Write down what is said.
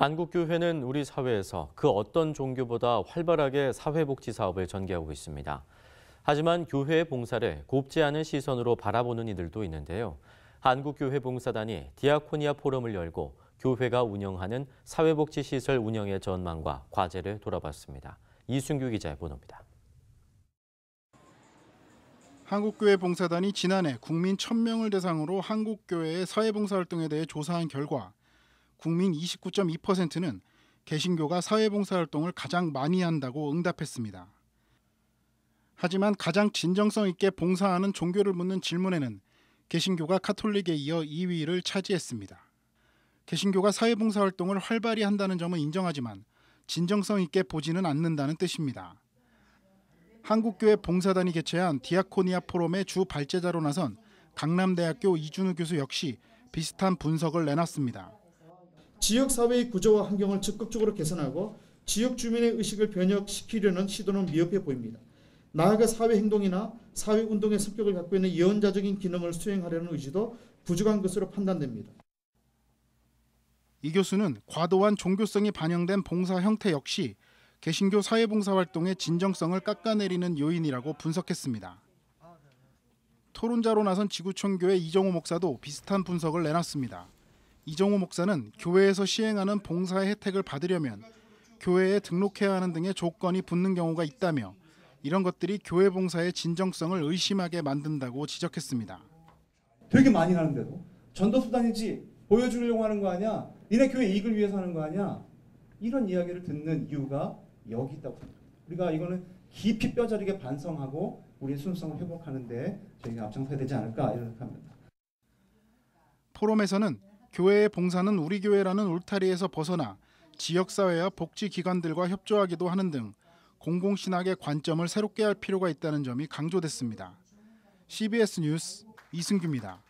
한국교회는 우리 사회에서 그 어떤 종교보다 활발하게 사회복지 사업을 전개하고 있습니다. 하지만 교회의 봉사를 곱지 않은 시선으로 바라보는 이들도 있는데요. 한국교회 봉사단이 디아코니아 포럼을 열고 교회가 운영하는 사회복지시설 운영의 전망과 과제를 돌아봤습니다. 이순규 기자의 보도입니다. 한국교회 봉사단이 지난해 국민 1000명을 대상으로 한국교회의 사회봉사활동에 대해 조사한 결과 국민 29.2%는 개신교가 사회봉사활동을 가장 많이 한다고 응답했습니다. 하지만 가장 진정성 있게 봉사하는 종교를 묻는 질문에는 개신교가 카톨릭에 이어 2위를 차지했습니다. 개신교가 사회봉사활동을 활발히 한다는 점은 인정하지만 진정성 있게 보지는 않는다는 뜻입니다. 한국교회 봉사단이 개최한 디아코니아 포럼의 주 발제자로 나선 강남대학교 이준우 교수 역시 비슷한 분석을 내놨습니다. 지역 사회의 구조와 환경을 적극적으로 개선하고 지역 주민의 의식을 변혁시키려는 시도는 미흡해 보입니다. 나아가 사회 행동이나 사회 운동의 성격을 갖고 있는 예언자적인 기능을 수행하려는 의지도 부족한 것으로 판단됩니다. 이 교수는 과도한 종교성이 반영된 봉사 형태 역시 개신교 사회봉사 활동의 진정성을 깎아내리는 요인이라고 분석했습니다. 토론자로 나선 지구촌교회 이정호 목사도 비슷한 분석을 내놨습니다. 이정호 목사는 교회에서 시행하는 봉사의 혜택을 받으려면 교회에 등록해야 하는 등의 조건이 붙는 경우가 있다며 이런 것들이 교회 봉사의 진정성을 의심하게 만든다고 지적했습니다. 되게 많이 하는데도 전도 수단이지 보여주려고 하는 거 아니야? 니네 교회 이익을 위해서 하는 거 아니야? 이런 이야기를 듣는 이유가 여기 있다고 생각합니다. 우리가 이거는 깊이 뼈저리게 반성하고 우리의 순수성을 회복하는데 저희가 앞장서야 되지 않을까 이런 생각합니다. 포럼에서는 교회의 봉사는 우리 교회라는 울타리에서 벗어나 지역사회와 복지기관들과 협조하기도 하는 등 공공신학의 관점을 새롭게 할 필요가 있다는 점이 강조됐습니다. CBS 뉴스 이승규입니다.